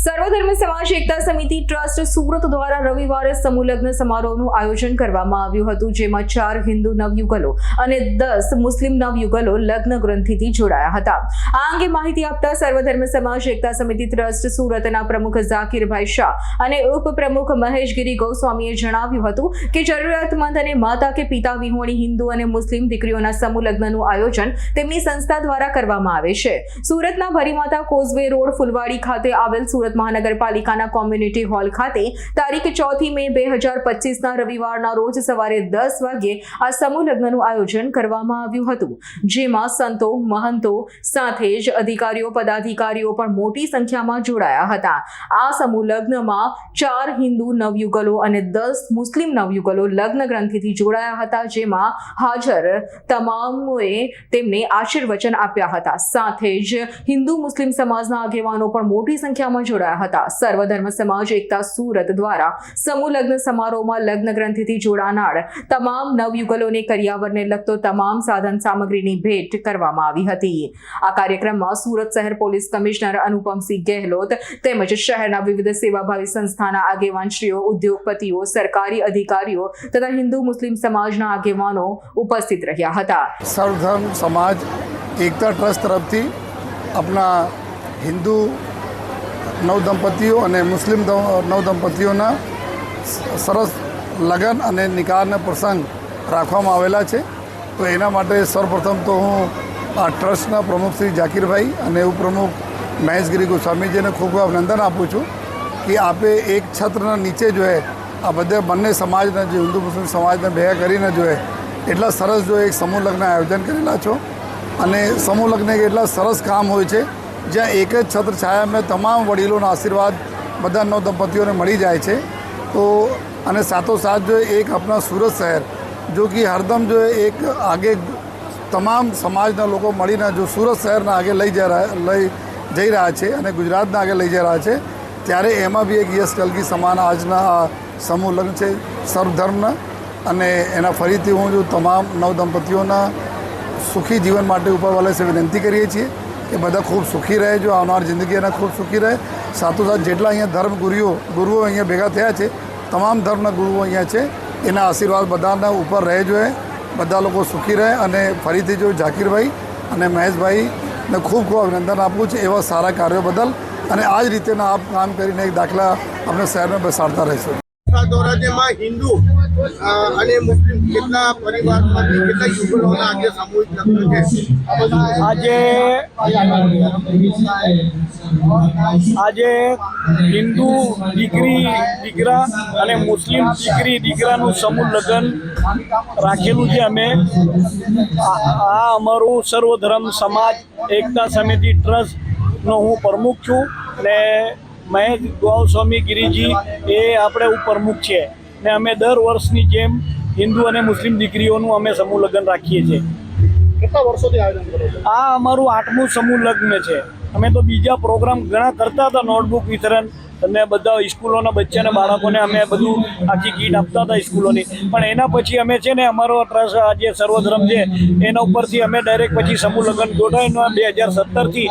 સર્વધર્મ સમાજ એકતા સમિતિ ટ્રસ્ટ સુરત દ્વારા રવિવારે સમૂહ સમારોહનું આયોજન કરવામાં આવ્યું હતું, જેમાં ચાર હિન્દુ નવયુગલો અને દસ મુસ્લિમ નવયુગલો લગ્ન ગ્રંથિથી જોડાયા હતા. આ અંગે માહિતી આપતા સર્વધર્મ સમાજ એકતા સમિતિ ટ્રસ્ટ સુરતના પ્રમુખ ઝાકીરભાઈ શાહ અને ઉપપ્રમુખ મહેશગીરી ગોસ્વામીએ જણાવ્યું હતું કે જરૂરિયાતમંદ અને માતા કે પિતા વિહોણી હિન્દુ અને મુસ્લિમ દીકરીઓના સમુલગ્નનું આયોજન તેમની સંસ્થા દ્વારા કરવામાં આવે છે. સુરતના ભરીમાતા કોઝવે રોડ, ફુલવાડી ખાતે આવેલ સુરત મહાનગરપાલિકાના કોમ્યુનિટી હોલ ખાતે તારીખ ચોથી મે બે હજાર પચીસના રવિવારના રોજ સવારે દસ વાગ્યે આ સમૂહ લગ્નનું આયોજન કરવામાં આવ્યું હતું. જેમાં સંતો, મહંતો સાથે જ અધિકારીઓ, પદાધિકારીઓ પણ મોટી સંખ્યામાં જોડાયા હતા. આ સમૂહ લગ્નમાં ચાર હિન્દુ નવયુગલો અને દસ મુસ્લિમ નવયુગલો લગ્ન ગ્રંથિથી જોડાયા હતા, જેમાં હાજર તમામોએ તેમને આશીર્વચન આપ્યા હતા. સાથે જ હિન્દુ મુસ્લિમ સમાજના આગેવાનો પણ મોટી સંખ્યામાં જોડાયા હતા. સર્વધર્મ સમાજ, એકતા, સુરત દ્વારા સમૂહ લગ્ન સમારોહમાં લગ્ન ગ્રંથિથી જોડાનાર તમામ નવયુગલોને કરિયાવરને લગતો તમામ સાધન સામગ્રીની ભેટ કરવામાં આવી હતી. આ કાર્યક્રમમાં સુરત શહેર પોલીસ કમિશનર અનુપમસિંહ ગેહલોત તેમજ શહેરના વિવિધ સેવાભાવી સંસ્થાના આગેવાનશ્રીઓ ઉદ્યોગપતિઓ, સરકારી અધિકારીઓ તથા હિન્દુ મુસ્લિમ સમાજના આગેવાનો ઉપસ્થિત રહ્યા હતા. સર્વધર્મ સમાજ એકતા ટ્રસ્ટ તરફથી આપણા હિન્દુ નવદંપતીઓ અને મુસ્લિમ નવ નવદંપતીઓના સરસ લગ્ન અને નિકાહના પ્રસંગ રાખવામાં આવેલા છે. તો એના માટે સૌપ્રથમ તો હું આ ટ્રસ્ટના પ્રમુખ શ્રી જાકીરભાઈ અને ઉપપ્રમુખ મહેશગીરી ગોસ્વામીજીને ખૂબ ખૂબ અભિનંદન આપું છું કે આપે એક છત્રના નીચે જો હે, આ બધા બંને સમાજના જે હિન્દુ મુસ્લિમ સમાજને ભેગા કરીને જો હે, એટલા સરસ જો એક સમૂહ લગ્ન આયોજન કરેલા છો. અને સમૂહ લગ્ન એટલા સરસ કામ હોય છે જ્યાં એક જ છત્ર છાયામાં તમામ વડીલોના આશીર્વાદ બધા નવ દંપતીઓને મળી જાય છે. તો અને સાથોસાથ જો એક આપણા સુરત શહેર, જો કે હરદમ જો એક આગે તમામ સમાજના લોકો મળીને જો સુરત શહેરના આગે લઈ જઈ લઈ જઈ રહ્યા છે અને ગુજરાતના આગે લઈ જઈ રહ્યા છે, ત્યારે એમાં બી એક યશ કલગી સમાન આજના સમૂહ લગ્ન છે, સર્વધર્મના. અને એના ફરીથી હું જો તમામ નવ દંપતીઓના સુખી જીવન માટે ઉપરવાલે છે વિનંતી કરીએ છીએ. કે બધા ખૂબ સુખી રહે જો આવનાર જિંદગી એના ખૂબ સુખી રહે. સાથોસાથ જેટલા અહીંયા ધર્મ ગુરુઓ અહીંયા ભેગા થયા છે, તમામ ધર્મના ગુરુઓ અહીંયા છે, એના આશીર્વાદ બધાના ઉપર રહે જોઈએ બધા લોકો સુખી રહે અને ફરીથી જો ઝાકીરભાઈ અને મહેશભાઈને ખૂબ ખૂબ અભિનંદન આપું છું એવા સારા કાર્યો બદલ. અને આ જ રીતેના આપ કામ કરીને એક દાખલા આપણે શહેરને બેસાડતા રહીશું. ધોરણમાં હિન્દુ અને મુસ્લિમ કેટલા પરિવારમાંથી કેટલા યુગલોના આજે સામૂહિક લગ્ન છે? આજે આજે હિન્દુ દીકરી, દીકરા અને મુસ્લિમ દીકરી, દીકરાનું સમૂહ લગ્ન રાખેલું છે અમે. આ અમારું સર્વધર્મ સમાજ એકતા સમિતિ ટ્રસ્ટનો હું પ્રમુખ છું ને મહેશ ગોસ્વામી ગિરિજી એ આપણે ઉપપ્રમુખ છે. ને અમે દર વર્ષની જેમ હિન્દુ અને મુસ્લિમ દીકરીઓનું અમે સમૂહ લગ્ન રાખીએ છીએ. કેટલા વર્ષોથી આયોજન કરો આ અમારું આઠમું સમૂહ લગ્ન છે. અમે તો બીજા પ્રોગ્રામ ઘણા કરતા હતા નોટબુક વિતરણ અને બધા સ્કૂલોના બચ્ચાના બાળકોને અમે બધું આખી કીટ આપતા હતા સ્કૂલોની. પણ એના પછી અમે છે ને અમારો ટ્રસ્ટ જે સર્વધર્મ છે એના ઉપરથી અમે ડાયરેક્ટ પછી સમૂહ લગ્ન ગોઠવીને બે હજાર સત્તરથી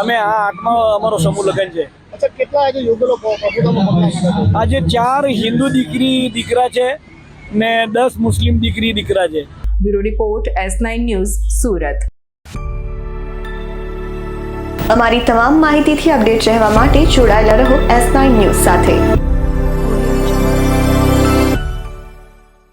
અમે આ આઠમા અમારો સમૂહ લગ્ન છે. આજે ચાર હિન્દુ દીકરી દીકરા છે ને દસ મુસ્લિમ દીકરી દીકરા છે. Bureau report S nine news Surat. અમારી તમામ માહિતીથી અપડેટ રહેવા માટે જોડાયેલા રહો એસ નાઇન ન્યૂઝ સાથે.